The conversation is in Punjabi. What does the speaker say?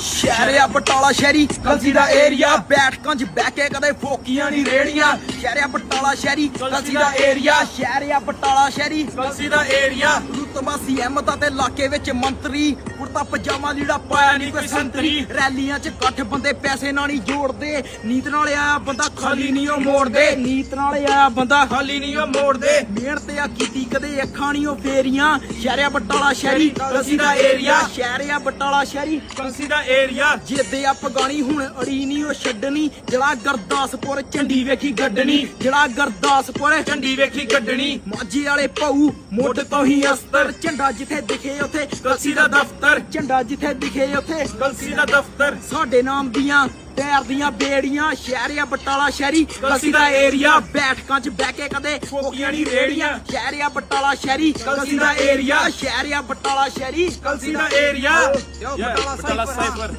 ਸ਼ਹਿਰਿਆ ਬਟਾਲਾ ਸ਼ਹਿਰੀ, ਕਲਸੀ ਦਾ ਏਰੀਆ ਬੈਠਕਾਂ 'ਚ ਬਹਿ ਕੇ ਕਦੇ ਫੋਕੀਆਂ ਨਹੀਂ ਰੇੜੀਆਂ। ਸ਼ਹਿਰਿਆ ਬਟਾਲਾ ਸ਼ਹਿਰੀ, ਕਲਸੀ ਦਾ ਏਰੀਆ ਸ਼ਹਿਰਿਆ ਬਟਾਲਾ ਸ਼ਹਿਰੀ, ਕਲਸੀ ਦਾ ਏਰੀਆ ਰੁਤਬਾ ਸੀਐਮ ਦਾ ਤੇ ਇਲਾਕੇ ਵਿੱਚ ਮੰਤਰੀ ਕੁੜਤਾ ਪਜਾਮਾ ਲੀੜਾ ਪਾਇਆ ਨਹੀਂ ਕੋਈ ਸੰਤਰੀ। ਰੈਲੀਆਂ 'ਚ ਇਕੱਠ ਬੰਦੇ ਪੈਸੇ ਨਾਲ ਨਹੀਂ ਜੋੜਦੇ। ਨੀਤ ਨਾਲ ਆਇਆ ਬੰਦਾ ਖਾਲੀ ਨਹੀਂ ਉਹ ਮੋੜਦੇ। ਨੀਤ ਨਾਲ ਆਇਆ ਬੰਦਾ ਖਾਲੀ ਨਹੀਂ ਉਹ ਮੋੜਦੇ। ਮਿਹਨਤ ਆ ਕੀਤੀ ਕਦੇ ਅੱਖਾਂ ਨਹੀਂ ਉਹ ਫੇਰੀਆਂ। ਸ਼ਹਿਰਿਆ ਬਟਾਲਾ ਸ਼ਹਿਰੀ ਕਲਸੀ ਦਾ ਏਰੀਆ। ਸ਼ਹਿਰਿਆ ਬਟਾਲਾ ਸ਼ਹਿਰੀ। ਕਲਸੀ ਦਾ ਏਰੀਆ ਜਿੱਦੇ ਆ ਪਗਾਣੀ ਹੁਣ ਅੜੀ ਨਹੀਂ ਉਹ ਛੱਡਣੀ। ਜਿਹੜਾ ਗਰਦਾਸਪੁਰ ਝੰਡੀ ਵੇਖੀ ਗੱਡਣੀ। ਜਿਹੜਾ ਗਰਦਾਸਪੁਰ ਝੰਡੀ ਵੇਖੀ ਗੱਡਣੀ। ਮਾਝੇ ਵਾਲੇ ਭਾਊ ਮੁੱਢ ਤੋਂ ਹੀ ਅਸਤਰ। ਝੰਡਾ ਜਿੱਥੇ ਦਿਖੇ ਉੱਥੇ ਕਲਸੀ ਦਾ ਦਫ਼ਤਰ। ਝੰਡਾ ਜਿੱਥੇ ਦਿਖੇ ਉੱਥੇ। ਕਲਸੀ ਦਾ ਦਫ਼ਤਰ। ਸਾਡੇ ਨਾਮ ਦੀਆਂ ਟਾਇਰ ਦੀਆਂ ਬੇੜੀਆਂ ਸ਼ਹਿਰਿਆ ਬਟਾਲਾ ਸ਼ਹਿਰੀ ਕਲਸੀ ਦਾ ਏਰੀਆ ਬੈਠਕਾਂ 'ਚ ਬਹਿ ਕੇ ਕਦੇ ਫੋਕੀਆਂ ਨਹੀਂ ਰੇੜੀਆਂ। ਸ਼ਹਿਰਿਆ ਬਟਾਲਾ ਸ਼ਹਿਰੀ ਕਲਸੀ ਦਾ ਏਰੀਆ। ਸ਼ਹਿਰਿਆ ਬਟਾਲਾ ਸ਼ਹਿਰੀ ਕਲਸੀ ਦਾ ਏਰੀਆ। ਬਟਾਲਾ। ਸਾਈਫਰ